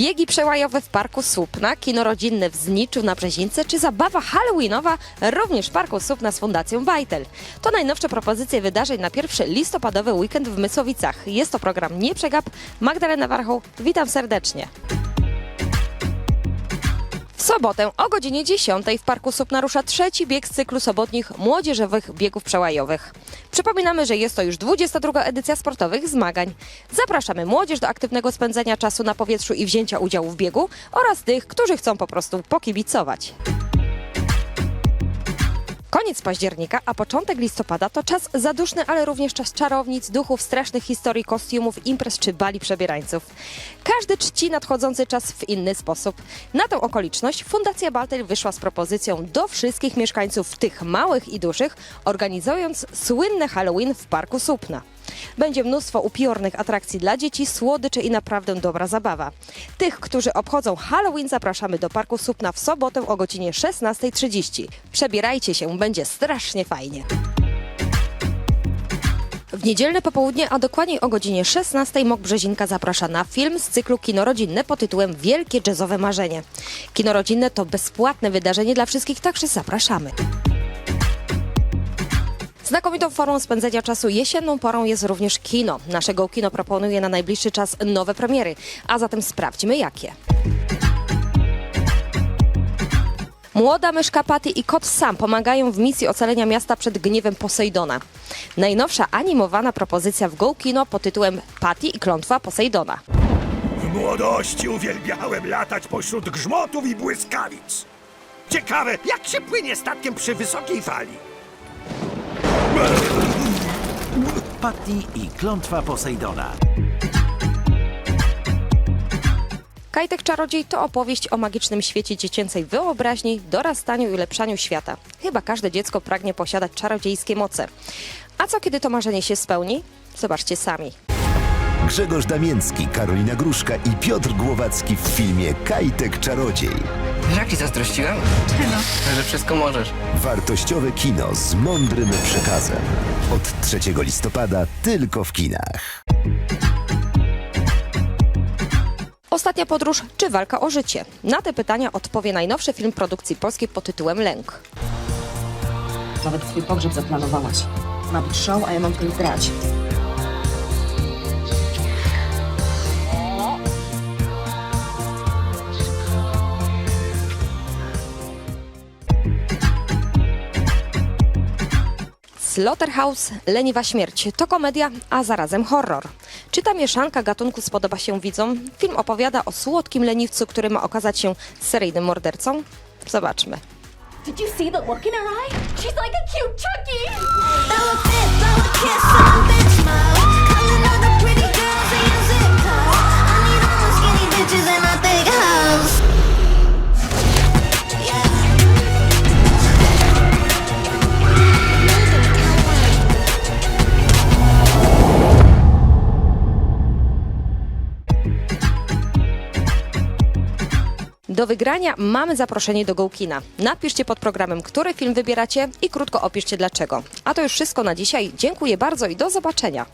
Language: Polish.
Biegi przełajowe w Parku Słupna, kino rodzinne w Zniczu na Brzezińce czy zabawa halloweenowa również w Parku Słupna z Fundacją Bajtel. To najnowsze propozycje wydarzeń na pierwszy listopadowy weekend w Mysłowicach. Jest to program Nie Przegap. Magdalena Warchoł, witam serdecznie. Sobotę o godzinie 10 w Parku Słupna rusza trzeci bieg z cyklu sobotnich młodzieżowych biegów przełajowych. Przypominamy, że jest to już 22 edycja sportowych zmagań. Zapraszamy młodzież do aktywnego spędzenia czasu na powietrzu i wzięcia udziału w biegu oraz tych, którzy chcą po prostu pokibicować. Koniec października, a początek listopada to czas zaduszny, ale również czas czarownic, duchów, strasznych historii, kostiumów, imprez czy bali przebierańców. Każdy czci nadchodzący czas w inny sposób. Na tę okoliczność Fundacja Baltel wyszła z propozycją do wszystkich mieszkańców, tych małych i dużych, organizując słynne Halloween w Parku Słupna. Będzie mnóstwo upiornych atrakcji dla dzieci, słodyczy i naprawdę dobra zabawa. Tych, którzy obchodzą Halloween zapraszamy do Parku Słupna w sobotę o godzinie 16.30. Przebierajcie się, będzie strasznie fajnie. W niedzielne popołudnie, a dokładniej o godzinie 16 Mok Brzezinka zaprasza na film z cyklu Kino Rodzinne pod tytułem Wielkie Jazzowe Marzenie. Kino Rodzinne to bezpłatne wydarzenie dla wszystkich, także zapraszamy. Znakomitą formą spędzenia czasu jesienną porą jest również kino. Nasze Go Kino proponuje na najbliższy czas nowe premiery, a zatem sprawdźmy jakie. Młoda myszka Patty i kot Sam pomagają w misji ocalenia miasta przed gniewem Posejdona. Najnowsza animowana propozycja w Go Kino pod tytułem Patty i klątwa Posejdona. W młodości uwielbiałem latać pośród grzmotów i błyskawic. Ciekawe, jak się płynie statkiem przy wysokiej fali. Patty i klątwa Posejdona. Kajtek Czarodziej to opowieść o magicznym świecie dziecięcej wyobraźni, dorastaniu i ulepszaniu świata. Chyba każde dziecko pragnie posiadać czarodziejskie moce. A co kiedy to marzenie się spełni? Zobaczcie sami. Grzegorz Damięcki, Karolina Gruszka i Piotr Głowacki w filmie Kajtek Czarodziej. Wiesz, jak ci zazdrościłem? Czego? Że wszystko możesz. Wartościowe kino z mądrym przekazem. Od 3 listopada tylko w kinach. Ostatnia podróż czy walka o życie? Na te pytania odpowie najnowszy film produkcji polskiej pod tytułem Lęk. Nawet twój pogrzeb zaplanowałaś. Ma być show, a ja mam nim grać. Slaughterhouse Leniwa Śmierć to komedia, a zarazem horror. Czy ta mieszanka gatunku spodoba się widzom? Film opowiada o słodkim leniwcu, który ma okazać się seryjnym mordercą? Zobaczmy. Did you see the look in her eye? She's like a cute Chucky. Do wygrania mamy zaproszenie do Gołkina. Napiszcie pod programem, który film wybieracie i krótko opiszcie dlaczego. A to już wszystko na dzisiaj. Dziękuję bardzo i do zobaczenia.